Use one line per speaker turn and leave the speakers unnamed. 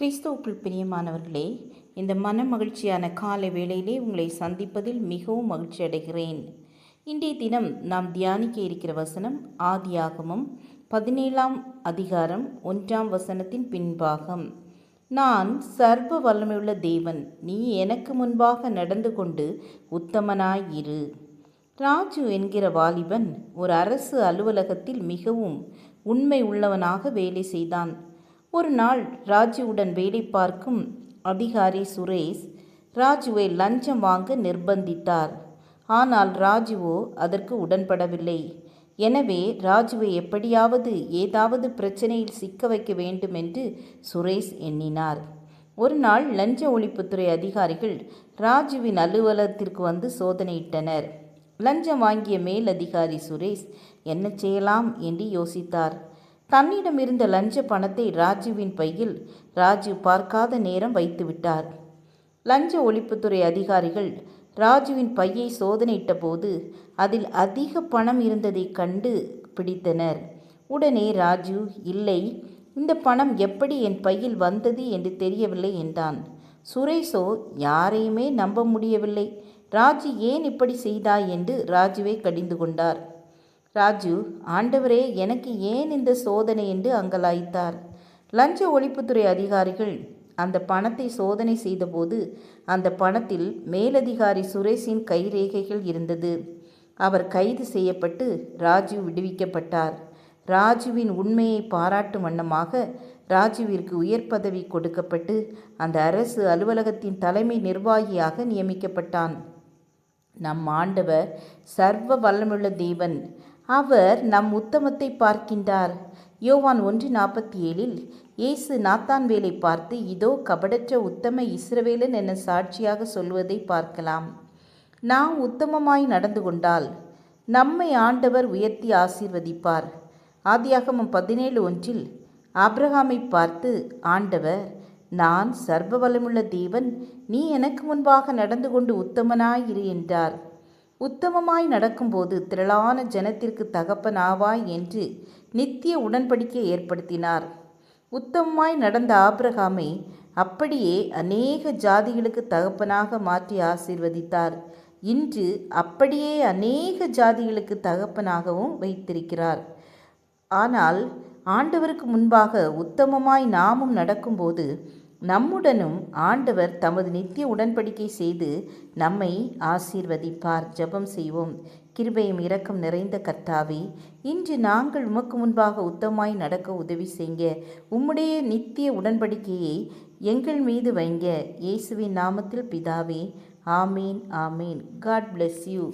கிறிஸ்துவுக்குள் பிரியமானவர்களே இந்த மன மகிழ்ச்சியான காலை வேளையிலே உங்களை சந்திப்பதில் மிகவும் மகிழ்ச்சி அடைகிறேன். இன்றைய தினம் நாம் தியானிக்க இருக்கிற வசனம் ஆதியாகமும் பதினேழாம் அதிகாரம் ஒன்றாம் வசனத்தின் பின்பாகம். நான் சர்வ வல்லமையுள்ள தேவன் நீ எனக்கு முன்பாக நடந்து கொண்டு உத்தமனாயிரு ராஜு என்கிற வாலிபன் ஒரு அரசு அலுவலகத்தில் மிகவும் உண்மை உள்ளவனாக வேலை செய்தான். ஒரு நாள் ராஜுவுடன் வேலை பார்க்கும் அதிகாரி சுரேஷ் ராஜுவை லஞ்சம் வாங்க நிர்பந்தித்தார். ஆனால் ராஜுவோ அதற்கு உடன்படவில்லை. எனவே ராஜுவை எப்படியாவது ஏதாவது பிரச்சனையில் சிக்க வைக்க வேண்டும் என்று சுரேஷ் எண்ணினார். ஒரு நாள் லஞ்ச ஒழிப்புத்துறை அதிகாரிகள் ராஜுவின் அலுவலகத்திற்கு வந்து சோதனையிட்டனர். லஞ்சம் வாங்கிய மேல் அதிகாரி சுரேஷ் என்ன செய்யலாம்? என்று யோசித்தார். தன்னிடம் இருந்த லஞ்ச பணத்தை ராஜுவின் பையில் ராஜு பார்க்காத நேரம் வைத்துவிட்டார். லஞ்ச ஒழிப்புத்துறை அதிகாரிகள் ராஜுவின் பையை சோதனையிட்ட போது அதில் அதிக பணம் இருந்ததை கண்டு பிடித்தனர். உடனே ராஜு இல்லை இந்த பணம் எப்படி என் பையில் வந்தது என்று தெரியவில்லை என்றான். சுரேஷோ யாரையுமே நம்ப முடியவில்லை. ராஜு ஏன் இப்படி செய்தாய்? என்று ராஜுவை கடிந்து கொண்டார். ராஜு ஆண்டவரே எனக்கு ஏன் இந்த சோதனை என்று அங்கலாய்த்தார். லஞ்ச ஒழிப்புத்துறை அதிகாரிகள் அந்த பணத்தை சோதனை செய்தபோது அந்த பணத்தில் மேலதிகாரி சுரேஷின் கைரேகைகள் இருந்தது. அவர் கைது செய்யப்பட்டு ராஜு விடுவிக்கப்பட்டார். ராஜுவின் உண்மையை பாராட்டும் வண்ணமாக ராஜுவிற்கு உயர் பதவி கொடுக்கப்பட்டு அந்த அரசு அலுவலகத்தின் தலைமை நிர்வாகியாக நியமிக்கப்பட்டான். நம் ஆண்டவர் சர்வ வல்லமுள்ள தேவன். அவர் நம் உத்தமத்தை பார்க்கின்றார். யோவான் ஒன்று நாற்பத்தி ஏழில் இயேசு நாத்தான் வேலை பார்த்து இதோ கபடற்ற உத்தம இஸ்ரவேலன் என சாட்சியாக சொல்வதை பார்க்கலாம். நாம் உத்தமமாய் நடந்து கொண்டால் நம்மை ஆண்டவர் உயர்த்தி ஆசீர்வதிப்பார். ஆதியாகமம் பதினேழு ஒன்றில் ஆப்ரஹாமை பார்த்து ஆண்டவர் நான் சர்வ வளமுள்ள தேவன் நீ எனக்கு முன்பாக நடந்து கொண்டு உத்தமனாயிரு என்றார். உத்தமமாய் நடக்கும்போது திரளான ஜனத்திற்கு தகப்பனாவாய் என்று நித்திய உடன்படிக்கை ஏற்படுத்தினார். உத்தமமாய் நடந்த ஆபிரகாமை அப்படியே அநேக ஜாதிகளுக்கு தகப்பனாக மாற்றி ஆசீர்வதித்தார். இன்று அப்படியே அநேக ஜாதிகளுக்கு தகப்பனாகவும் வைத்திருக்கிறார். ஆனால் ஆண்டவருக்கு முன்பாக உத்தமமாய் நாமும் நடக்கும்போது நம்முடனும் ஆண்டவர் தமது நித்திய உடன்படிக்கை செய்து நம்மை ஆசீர்வதிப்பார். ஜெபம் செய்வோம். கிருபையும் இரக்கம் நிறைந்த கர்த்தாவே இன்று நாங்கள் உமக்கு முன்பாக உத்தமாய் நடக்க உதவி செய்ய உம்முடைய நித்திய உடன்படிக்கையை எங்கள் மீது வைங்க. இயேசுவின் நாமத்தில் பிதாவே ஆமீன் ஆமீன். God bless you.